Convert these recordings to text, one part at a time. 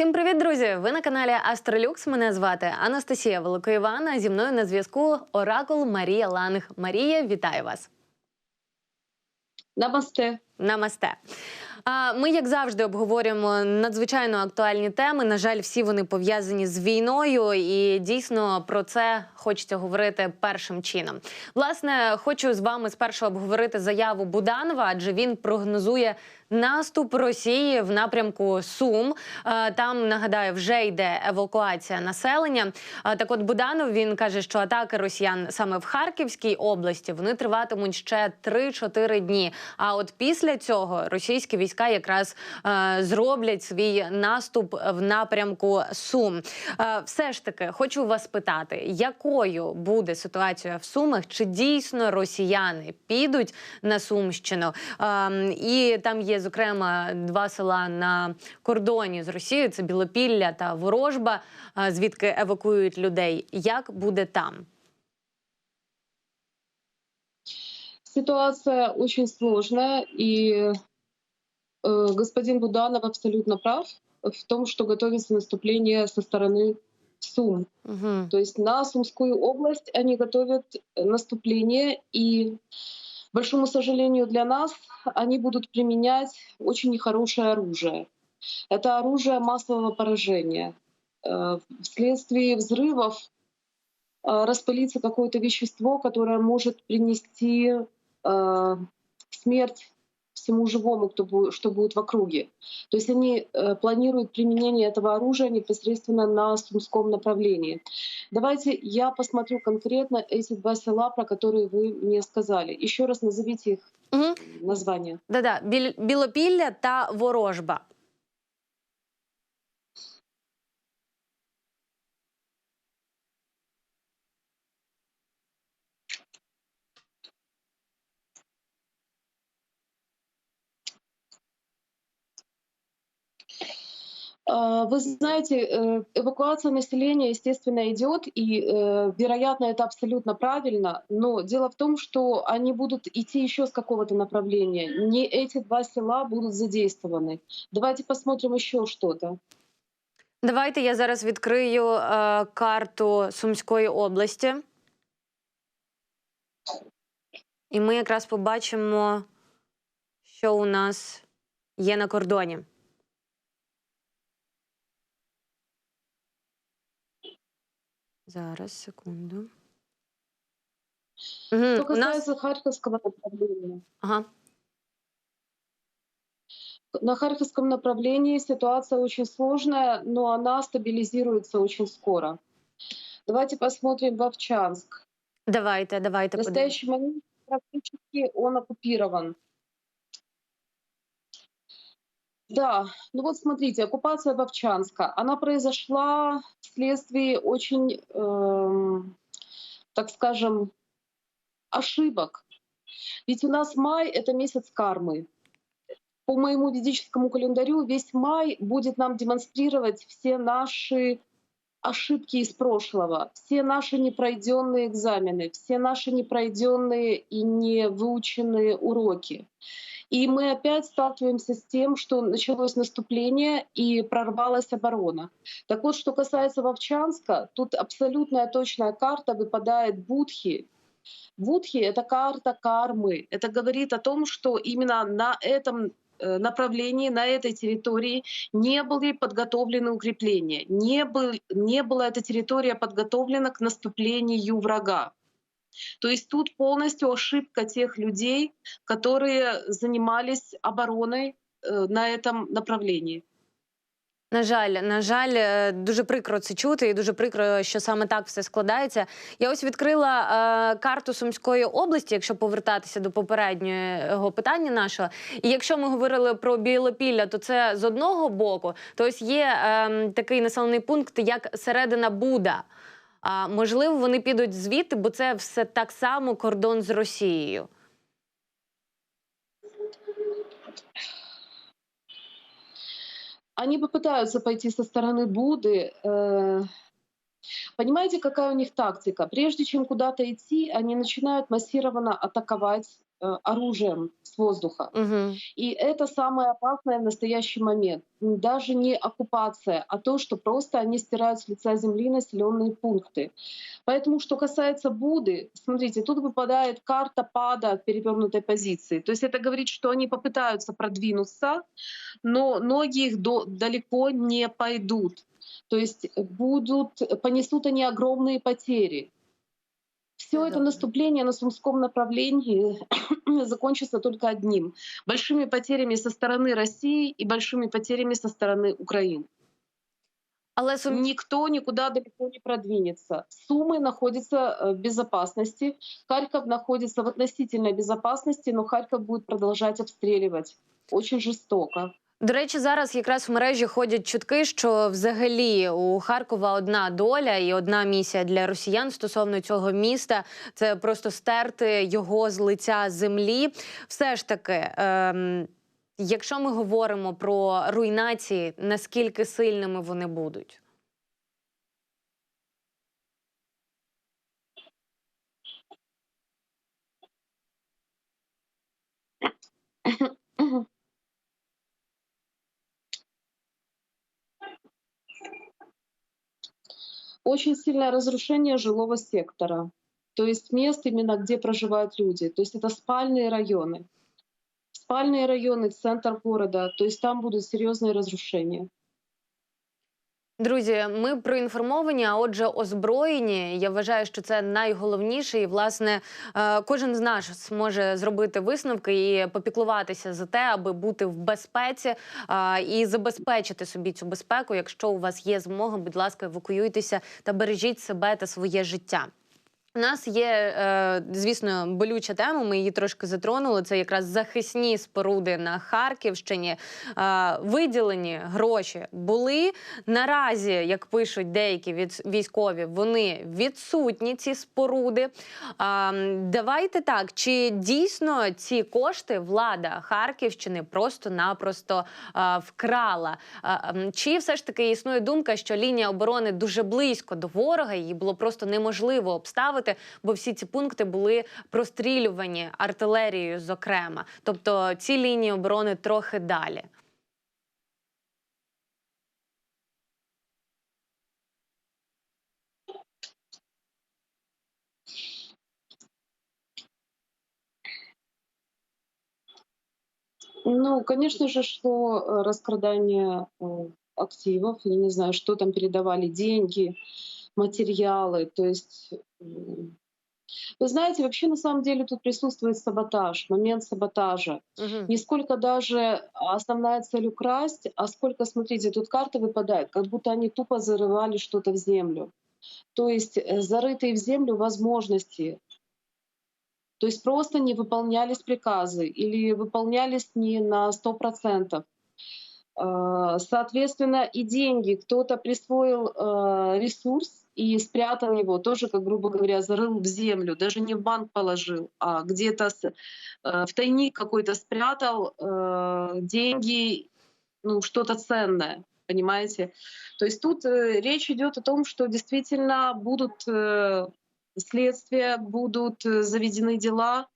Всім привіт, друзі! Ви на каналі Астролюкс. Мене звати Анастасія Великоївана. Зі мною на зв'язку Оракул Марія Ланг. Марія, вітаю вас! Намасте. Намасте. Ми, як завжди, обговорюємо надзвичайно актуальні теми. На жаль, всі вони пов'язані з війною, і дійсно про це хочеться говорити першим чином. Власне, хочу з вами спершу обговорити заяву Буданова, адже він прогнозує наступ Росії в напрямку Сум. Там нагадаю, вже йде евакуація населення. Так, от Буданов він каже, що атаки росіян саме в Харківській області вони триватимуть ще 3-4 дні. А от після цього російські війська якраз е, зроблять свій наступ в напрямку Сум. Е, Все ж таки, хочу вас питати, якою буде ситуація в Сумах? Чи дійсно росіяни підуть на Сумщину? Ем, І там є зокрема два села на кордоні з Росією: це Білопілля та Ворожба, е, звідки евакуюють людей. Як буде там? Ситуация очень сложная, и господин Буданов абсолютно прав в том, что готовится наступление со стороны Сум. Угу. То есть на Сумскую область они готовят наступление, и, к большому сожалению для нас, они будут применять очень нехорошее оружие. Это оружие массового поражения. Э, Вследствие взрывов э, распылится какое-то вещество, которое может принести э, смерть всему живому, кто будет, что будет в округе. То есть они э, планируют применение этого оружия непосредственно на Сумском направлении. Давайте я посмотрю конкретно эти два села, про которые вы мне сказали. Еще раз назовите их Угу. названия. Да-да, Біль... Білопілля та Ворожба. Вы знаете, э, эвакуация населения, естественно, идет, и, э, вероятно, это абсолютно правильно. Но дело в том, что они будут идти еще с какого-то направления. Не эти два села будут задействованы. Давайте посмотрим еще что-то. Давайте я зараз відкрию е, карту Сумської області. І ми якраз побачимо, що у нас є на кордоні. Зараз, секунду. Угу, Что у нас... касается Харьковского направления. Ага. На Харьковском направлении ситуация очень сложная, но она стабилизируется очень скоро. Давайте посмотрим Вовчанск. Давайте, давайте В настоящий момент практически он оккупирован. Да, ну вот смотрите, оккупация Вовчанска, она произошла вследствие очень, эм, так скажем, ошибок. Ведь у нас май — это месяц кармы. По моему ведическому календарю весь май будет нам демонстрировать все наши ошибки из прошлого, все наши непройденные экзамены, все наши непройденные и не выученные уроки. И мы опять сталкиваемся с тем, что началось наступление и прорвалась оборона. Так вот, что касается Вовчанска, тут абсолютная точная карта выпадает Будхи. Будхи — это карта кармы. Это говорит о том, что именно на этом э, направлении, на этой территории не были подготовлены укрепления, не, был, не была эта территория подготовлена к наступлению врага. То есть тут полностью ошибка тех людей, которые занимались обороной э, на этом направлении. На жаль, на жаль, е, дуже прикро це чути, і дуже прикро, що саме так все складається. Я ось відкрила е, карту Сумської області, якщо повертатися до попереднього питання нашого. І якщо ми говорили про Білопілля, то це з одного боку, то ось є е, такий населений пункт, як середина Буда. А можливо, вони підуть звідти, бо це все так само кордон з Росією. Они попытаются пойти со стороны Буды. э, Понимаете, какая у них тактика? Прежде чем куда-то идти, они начинают массированно атаковать э, оружием с воздуха. Угу. И это самое опасное в настоящий момент. Даже не оккупация, а то, что просто они стирают с лица земли населенные пункты. Поэтому, что касается Буды, смотрите, тут выпадает карта пада от перевернутой позиции. То есть это говорит, что они попытаются продвинуться, но ноги их до- далеко не пойдут. То есть будут, понесут они огромные потери. Все это наступление на Сумском направлении закончится только одним — большими потерями со стороны России и большими потерями со стороны Украины. Але сум... Никто никуда далеко не продвинется. Сумы находятся э, в безопасности, Харьков находится в относительной безопасности, но Харьков будет продолжать обстреливать очень жестоко. До речі, зараз якраз в мережі ходять чутки, що взагалі у Харкова одна доля і одна місія для росіян стосовно цього міста це просто стерти його з лиця землі. Все ж таки. Ем... Якщо ми говоримо про руйнації, наскільки сильними вони будуть? Очень сильное разрушение жилого сектора, то есть мест именно, где проживают люди. То есть это спальные районы. Спальные районы, центр города, то есть там будут серьезные разрушения. Друзі, ми проінформовані, а отже, озброєні. Я вважаю, що це найголовніше, і власне е, кожен з нас може зробити висновки і попіклуватися за те, аби бути в безпеці е, і забезпечити собі цю безпеку. Якщо у вас є змога, будь ласка, евакуюйтеся та бережіть себе та своє життя. У нас є, е, звісно, болюча тема. Ми її трошки затронули. Це якраз захисні споруди на Харківщині. Е, виділені гроші були наразі, як пишуть деякі військові, вони відсутні. Ці споруди. Давайте так, чи дійсно ці кошти влада Харківщини просто-напросто вкрала? Чи все ж таки існує думка, що лінія оборони дуже близько до ворога, її було просто неможливо обставити, бо всі ці пункти були прострілювані артилерією, зокрема. Тобто ці лінії оборони трохи далі. Ну, конечно же, шло э, раскрадание э, активов. Я не знаю, что там передавали, деньги, материалы. То есть, вы знаете, вообще на самом деле тут присутствует саботаж, момент саботажа. Угу. Не сколько даже основная цель украсть, а сколько, смотрите, тут карта выпадает, как будто они тупо зарывали что-то в землю. То есть э, зарытые в землю возможности. То есть просто не выполнялись приказы или выполнялись не на 100%. Э, Соответственно, и деньги. Кто-то присвоил э, ресурс и спрятал его, тоже, как грубо говоря, зарыл в землю, даже не в банк положил, а где-то э, в тайник какой-то спрятал деньги, ну, что-то ценное, понимаете? То есть тут речь идет о том, что действительно будут следствия, будут заведены дела,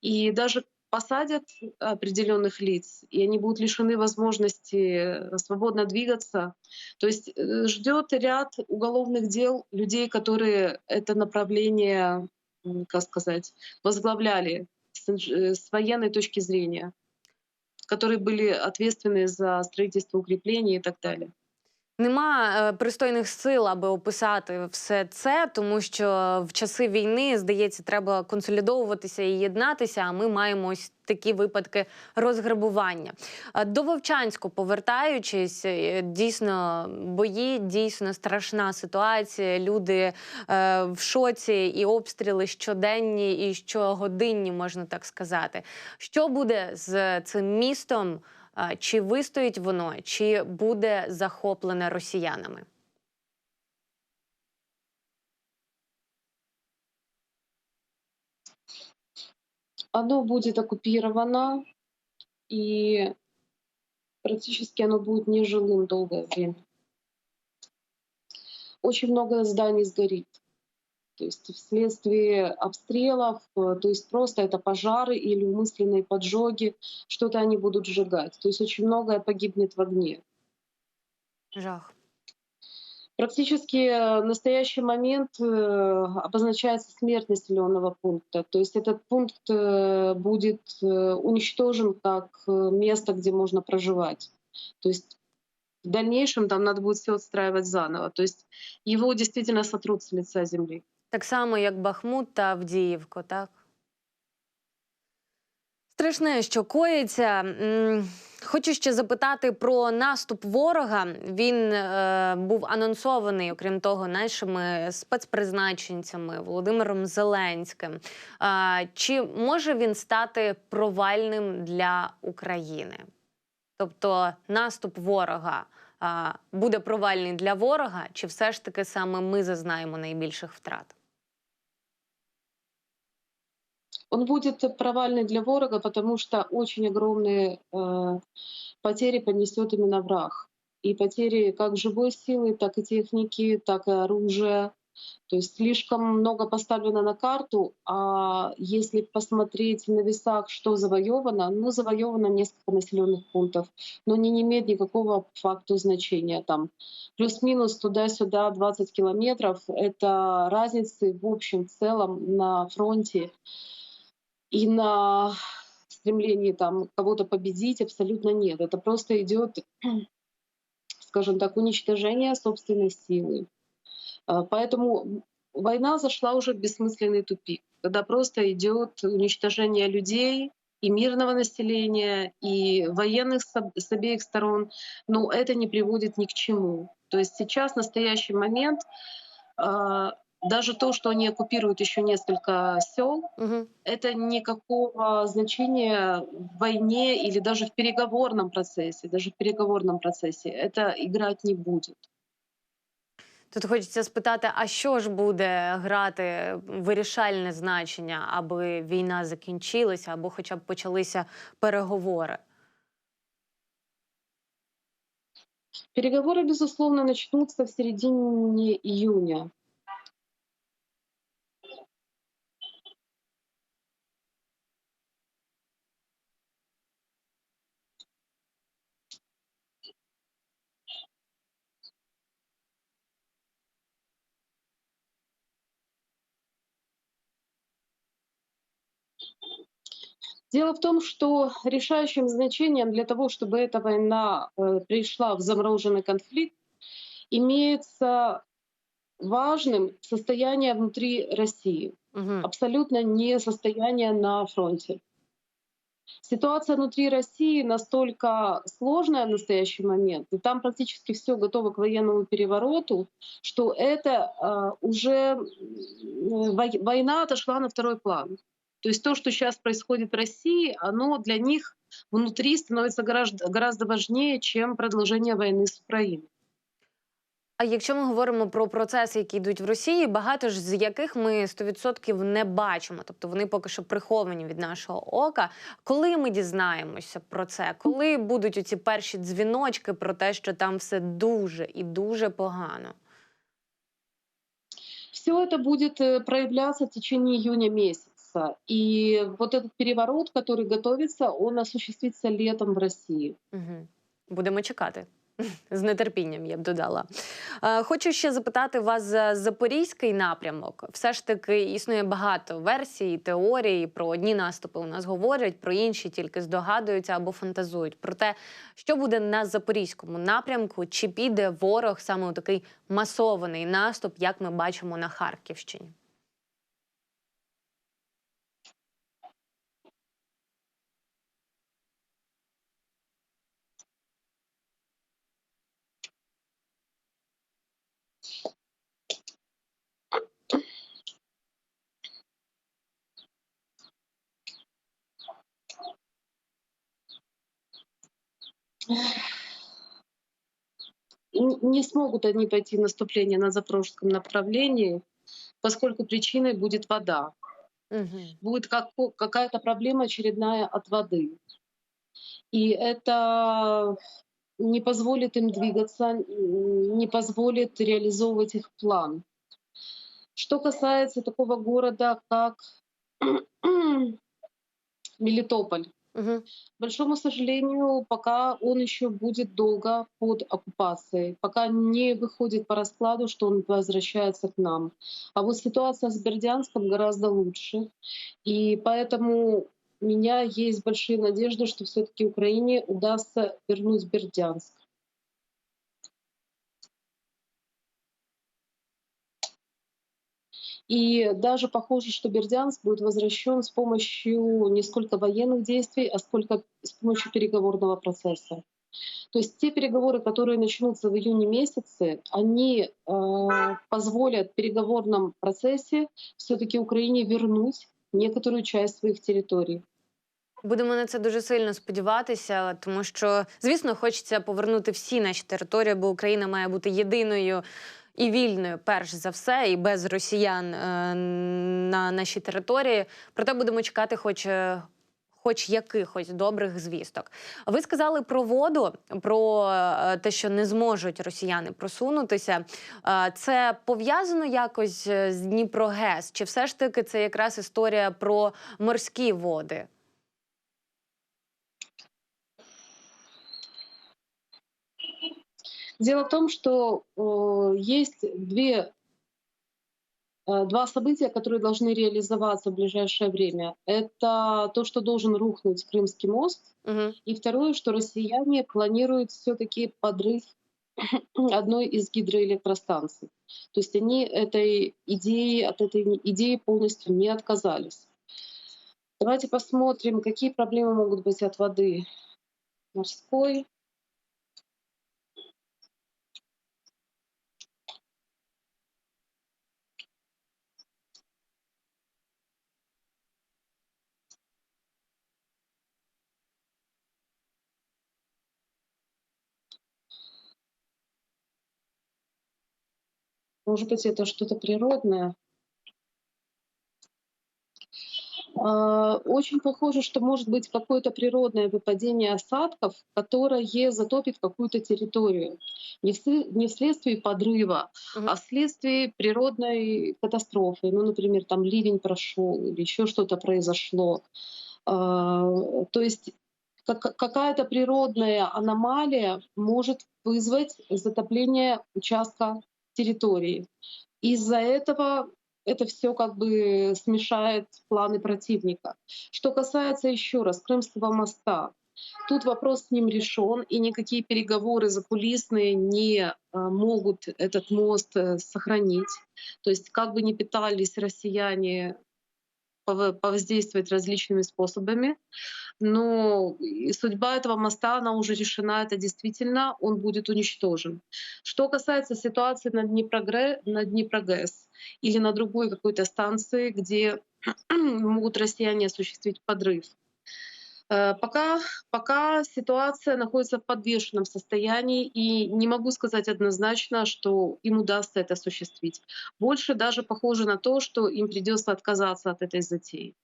и даже посадят определенных лиц, и они будут лишены возможности э, свободно двигаться. То есть э, ждет ряд уголовных дел людей, которые это направление, как сказать, возглавляли э, с военной точки зрения, которые были ответственны за строительство укреплений и так далее. Нема е, пристойних сил, аби описати все це, тому що в часи війни, здається, треба консолідовуватися і єднатися. А ми маємо ось такі випадки розграбування. Е, До Вовчанську повертаючись, е, дійсно бої, дійсно страшна ситуація. Люди в шоці і обстріли щоденні і щогодинні, можна так сказати. Що буде з цим містом? А, Чи вистоїть воно, чи буде захоплене росіянами? Оно будет оккупировано, и практически оно будет нежилым долгое время. Очень много зданий сгорит. То есть вследствие обстрелов, э, то есть просто это пожары или умышленные поджоги, что-то они будут сжигать. То есть очень многое погибнет в огне. Жах. Практически э, в настоящий момент э, обозначается смерть населенного пункта. То есть этот пункт э, будет э, уничтожен как э, место, где можно проживать. То есть в дальнейшем там надо будет все отстраивать заново. То есть его действительно сотрут с лица земли. Так само, як Бахмут та Авдіївку, так? Страшне, що коїться. Хочу ще запитати про наступ ворога. Він е, був анонсований, окрім того, нашими спецпризначенцями Володимиром Зеленським. Е, чи може він стати провальним для України? Тобто наступ ворога е, буде провальний для ворога, чи все ж таки саме ми зазнаємо найбільших втрат? Он будет провальный для ворога, потому что очень огромные э, потери понесет именно враг. И потери как живой силы, так и техники, так и оружия. То есть слишком много поставлено на карту, а если посмотреть на весах, что завоевано, ну, завоевано несколько населенных пунктов, но не, имеет никакого факту значения. Там плюс-минус туда-сюда 20 километров — это разницы в общем целом на фронте и на стремлении там кого-то победить абсолютно нет. Это просто идет, скажем так, уничтожение собственной силы. А, Поэтому война зашла уже в бессмысленный тупик, когда просто идет уничтожение людей и мирного населения, и военных с об- с обеих сторон, но это не приводит ни к чему. То есть сейчас, в настоящий момент, а, даже то, что они оккупируют еще несколько сел, Угу. это никакого значения в войне или даже в переговорном процессе, даже в переговорном процессе это играть не будет. Тут хочеться спитати, а що ж буде грати вирішальне значення, аби війна закінчилася, або хоча б почалися переговори? Переговоры, безусловно, начнутся в середине июня. Дело в том, что решающим значением для того, чтобы эта война э, пришла в замороженный конфликт, имеется важным состояние внутри России, Угу. абсолютно не состояние на фронте. Ситуация внутри России настолько сложная в настоящий момент, и там практически все готово к военному перевороту, что это э, уже вой- война отошла на второй план. То есть то, что сейчас происходит в России, оно для них внутри становится гораздо, гораздо важнее, чем продолжение войны с Украиной. А якщо ми говоримо про процеси, які йдуть в Росії, багато ж з яких ми 100% не бачимо, тобто вони поки що приховані від нашого ока. Коли ми дізнаємося про це, коли будуть оці перші дзвіночки про те, що там все дуже і дуже погано? Все это будет э, проявляться в течение июня месяца. И вот этот переворот, который готовится, он осуществится летом в России. Угу. Будемо чекати. З нетерпінням я б додала. Е, Хочу ще запитати вас за запорізький напрямок. Все ж таки існує багато версій, теорій. Про одні наступи у нас говорять, про інші тільки здогадуються або фантазують. Про те, що буде на запорізькому напрямку, чи піде ворог саме у такий масований наступ, як ми бачимо на Харківщині. Не смогут они пойти в наступление на запорожском направлении, поскольку причиной будет вода. Угу. Будет како- какая-то проблема очередная от воды. И это не позволит им двигаться, не позволит реализовывать их план. Что касается такого города, как Мелитополь, Угу. большому сожалению, пока он еще будет долго под оккупацией, пока не выходит по раскладу, что он возвращается к нам. А вот ситуация с Бердянском гораздо лучше. И поэтому у меня есть большие надежды, что все-таки Украине удастся вернуть Бердянск. И даже похоже, что Бердянск будет возвращен с помощью не сколько военных действий, а сколько с помощью переговорного процесса. То есть те переговоры, которые начнутся в июне месяце, они э, позволят в переговорном процессе все-таки Украине вернуть некоторую часть своих территорий. Будемо на це дуже сильно сподіватися, тому що, звісно, хочеться повернути всі наші території, бо Україна має бути єдиною і вільною, перш за все, і без росіян е, на нашій території. Проте будемо чекати, хоч. е, Хоч якихось добрих звісток. Ви сказали про воду, про е, те, що не зможуть росіяни просунутися. Це пов'язано якось з Дніпрогес? Чи все ж таки це якраз історія про морські води? Дело в том, что э, есть две, э, два события, которые должны реализоваться в ближайшее время. Это то, что должен рухнуть Крымский мост, Угу. и второе, что россияне планируют все-таки подрыв одной из гидроэлектростанций. То есть они этой идеи, от этой идеи полностью не отказались. Давайте посмотрим, какие проблемы могут быть от воды морской. Может быть, это что-то природное. А, Очень похоже, что может быть какое-то природное выпадение осадков, которое затопит какую-то территорию. Не, всле- не вследствие подрыва, Мгм. а вследствие природной катастрофы. Ну, например, там ливень прошел или еще что-то произошло. А, То есть как- какая-то природная аномалия может вызвать затопление участка территории. Из-за этого это все как бы смешает планы противника. Что касается еще раз Крымского моста, тут вопрос с ним решен, и никакие переговоры закулисные не а, могут этот мост э, сохранить. То есть как бы ни пытались россияне пов- повоздействовать различными способами, но и судьба этого моста, она уже решена, это действительно, он будет уничтожен. Что касается ситуации на, Днепрогре- на Днепрогэс или на другой какой-то станции, где могут россияне осуществить подрыв, Э, Пока, пока ситуация находится в подвешенном состоянии, и не могу сказать однозначно, что им удастся это осуществить. Больше даже похоже на то, что им придется отказаться от этой затеи.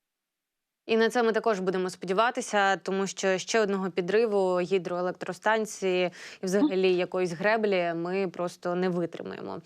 І на це ми також будемо сподіватися, тому що ще одного підриву гідроелектростанції і взагалі якоїсь греблі ми просто не витримаємо.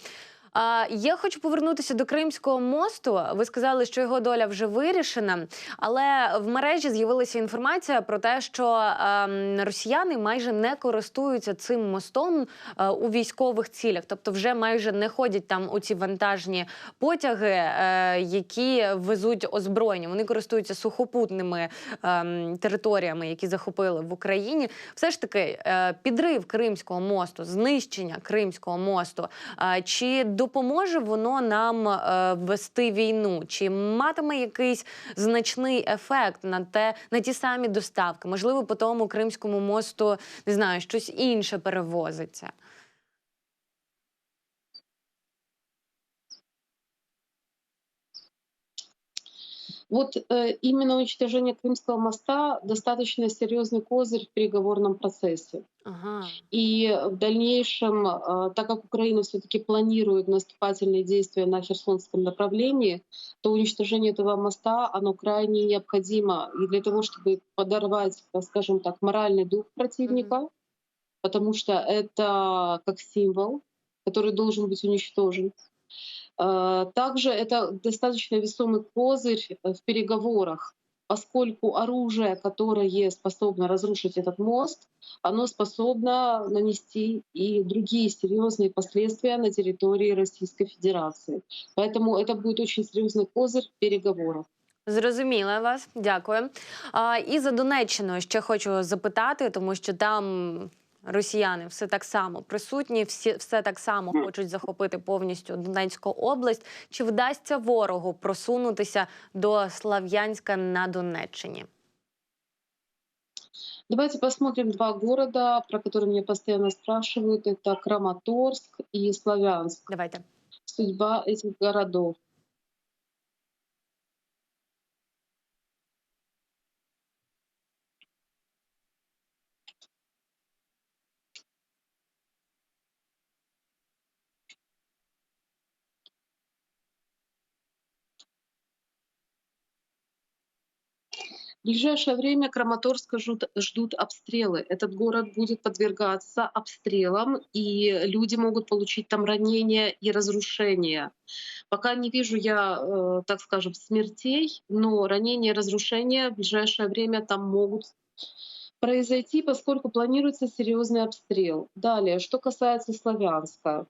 А, я хочу повернутися до Кримського мосту. Ви сказали, що його доля вже вирішена, але в мережі з'явилася інформація про те, що ем, росіяни майже не користуються цим мостом е, у військових цілях, тобто вже майже не ходять там у ці вантажні потяги, е, які везуть озброєння. Вони користуються сухопутними ем, територіями, які захопили в Україні. Все ж таки, е, підрив Кримського мосту, знищення Кримського мосту. чи допоможе воно нам е, вести війну? Чи матиме якийсь значний ефект на те, на ті самі доставки? Можливо, по тому Кримському мосту не знаю, щось інше перевозиться. Вот э, именно уничтожение Крымского моста достаточно серьезный козырь в переговорном процессе. Ага. И в дальнейшем, э, так как Украина все-таки планирует наступательные действия на Херсонском направлении, то уничтожение этого моста, оно крайне необходимо и для того, чтобы подорвать, скажем так, моральный дух противника, потому что это как символ, который должен быть уничтожен. Э, Также это достаточно весомый козырь э, в переговорах, поскольку оружие, которое способно разрушить этот мост, оно способно нанести и другие серьезные последствия на территории Российской Федерации. Поэтому это будет очень серьезный козырь переговоров. Зрозуміла вас, дякую. А, і за Донеччину ще хочу запитати, тому що там росіяни все так само присутні, всі все так само хочуть захопити повністю Донецьку область. Чи вдасться ворогу просунутися до Слав'янська на Донеччині? Давайте посмотрим два города, про которые меня постоянно спрашивают. Это Краматорск и Славянск. Давайте. Судьба этих городов. В ближайшее время Краматорска ждут, ждут обстрелы. Этот город будет подвергаться обстрелам, и люди могут получить там ранения и разрушения. Пока не вижу я, э, так скажем, смертей, но ранения и разрушения в ближайшее время там могут произойти, поскольку планируется серьезный обстрел. Далее, что касается Славянска.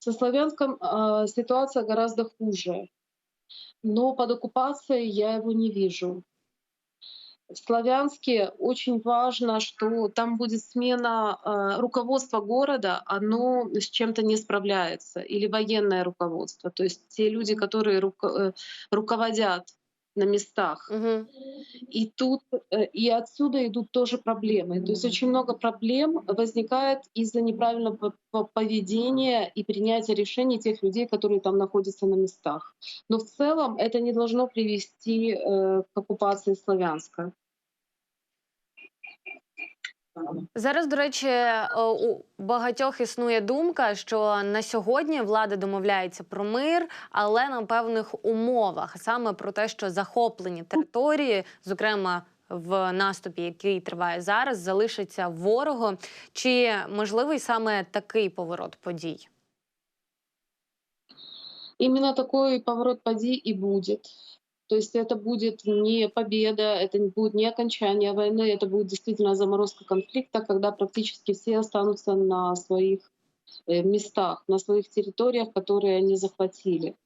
Со Славянском э, ситуация гораздо хуже но под оккупацией я его не вижу. В Славянске очень важно, что там будет смена э, руководства города, оно с чем-то не справляется, или военное руководство, то есть те люди, которые руко- э, руководят на местах. Угу. И тут э, и отсюда идут тоже проблемы. То есть очень много проблем возникает из-за неправильного по- по- поведения и принятия решений тех людей, которые там находятся на местах. Но в целом это не должно привести э, к оккупации Славянска. Зараз, до речі, е, у багатьох існує думка, що на сьогодні влада домовляється про мир, але на певних умовах, саме про те, що захоплені території, зокрема в наступі, який триває зараз, залишаться ворогом. Чи можливий саме такий поворот подій? Именно такой поворот поди и будет. То есть это будет не победа, это будет не окончание войны, это будет действительно заморозка конфликта, когда практически все останутся на своих э, местах, на своих территориях, которые они захватили.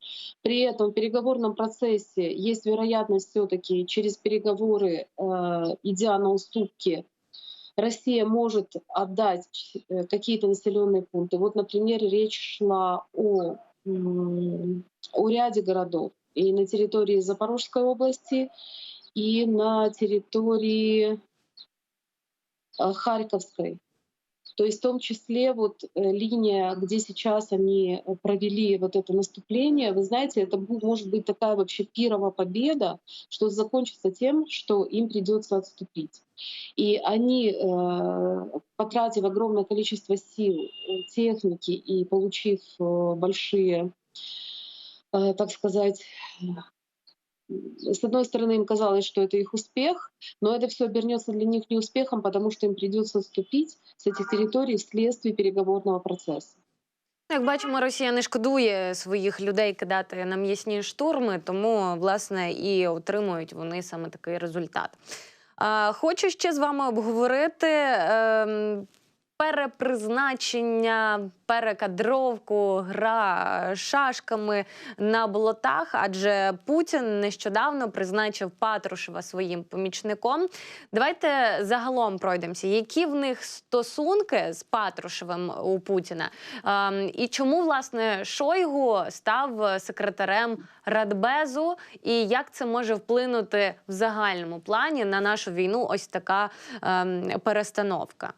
При этом в переговорном процессе есть вероятность все-таки через переговоры, э, идя на уступки, Россия может отдать э, какие-то населенные пункты. Вот, например, речь шла о, о ряде городов и на территории Запорожской области, и на территории э, Харьковской. То есть в том числе вот э, линия, где сейчас они э, провели вот это наступление, вы знаете, это может быть такая вообще пирова победа, что закончится тем, что им придется отступить. И они, потратив огромное количество сил, техники и получив большие, так сказать, э, с одной стороны, им казалось, что это их успех, но это все обернется для них неуспехом, потому что им придется отступить с этих территорий вследствие переговорного процесса. Як бачимо, Росія не шкодує своїх людей кидати на м'ясні штурми, тому власне і отримують вони саме такий результат. А, Хочу ще з вами обговорити ем, перепризначення, перекадровку, гра шашками на болотах, адже Путін нещодавно призначив Патрушева своїм помічником. Давайте загалом пройдемося, які в них стосунки з Патрушевим у Путіна, Ем, і чому власне Шойгу став секретарем Радбезу, і як це може вплинути в загальному плані на нашу війну? Ось така ем, перестановка.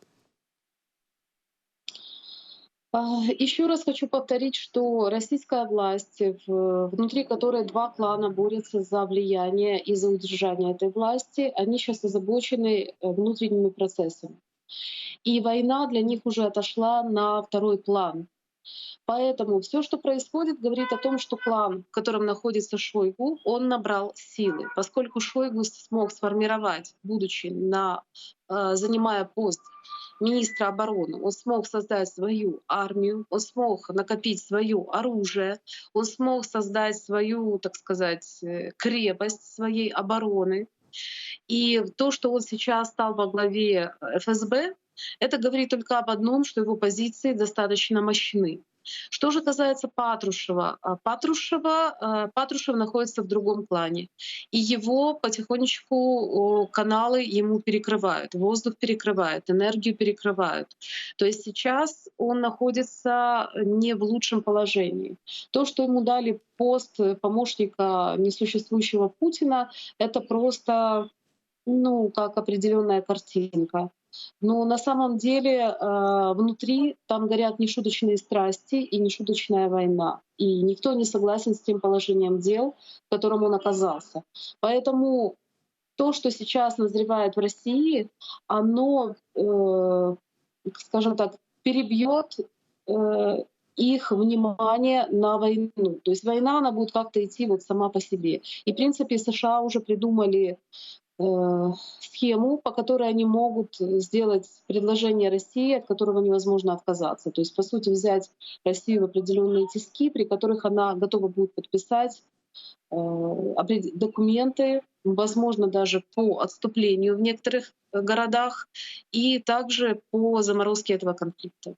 А, Еще раз хочу повторить, что российская власть, в- внутри которой два клана борются за влияние и за удержание этой власти, они сейчас озабочены э, внутренними процессами. И война для них уже отошла на второй план. Поэтому все, что происходит, говорит о том, что клан, в котором находится Шойгу, он набрал силы. Поскольку Шойгу смог сформировать, будучи на, э, занимая пост министра обороны, он смог создать свою армию, он смог накопить свое оружие, он смог создать свою, так сказать, э, крепость своей обороны. И то, что он сейчас стал во главе ФСБ, это говорит только об одном, что его позиции достаточно мощны. Что же касается Патрушева, а, Патрушева, а, Патрушев находится в другом клане, и его потихонечку каналы ему перекрывают, воздух перекрывает, энергию перекрывают. То есть сейчас он находится не в лучшем положении. То, что ему дали пост помощника несуществующего Путина, это просто ну, как определенная картинка. Но на самом деле э, внутри там горят нешуточные страсти и нешуточная война. И никто не согласен с тем положением дел, в котором он оказался. Поэтому то, что сейчас назревает в России, оно, э, скажем так, перебьет э, их внимание на войну. То есть война, она будет как-то идти вот сама по себе. И, в принципе, США уже придумали схему, по которой они могут сделать предложение России, от которого невозможно отказаться. То есть, по сути, взять Россию в определенные тиски, при которых она готова будет подписать э, документы, возможно, даже по отступлению в некоторых э, городах и также по заморозке этого конфликта.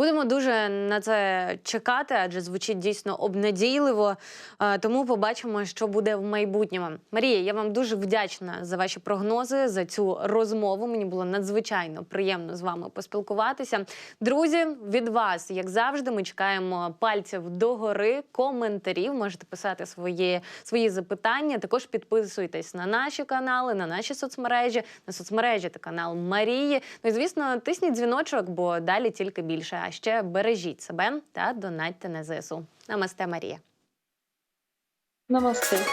Будемо дуже на це чекати, адже звучить дійсно обнадійливо. Е, тому побачимо, що буде в майбутньому. Марія, я вам дуже вдячна за ваші прогнози, за цю розмову. Мені було надзвичайно приємно з вами поспілкуватися. Друзі, від вас, як завжди, ми чекаємо пальців догори, коментарів. Можете писати свої, свої запитання. Також підписуйтесь на наші канали, на наші соцмережі, на соцмережі та канал Марії. Ну і звісно, тисніть дзвіночок, бо далі тільки більше. А ще бережіть себе та донатьте на ЗСУ. Намасте, Марія. Намасте.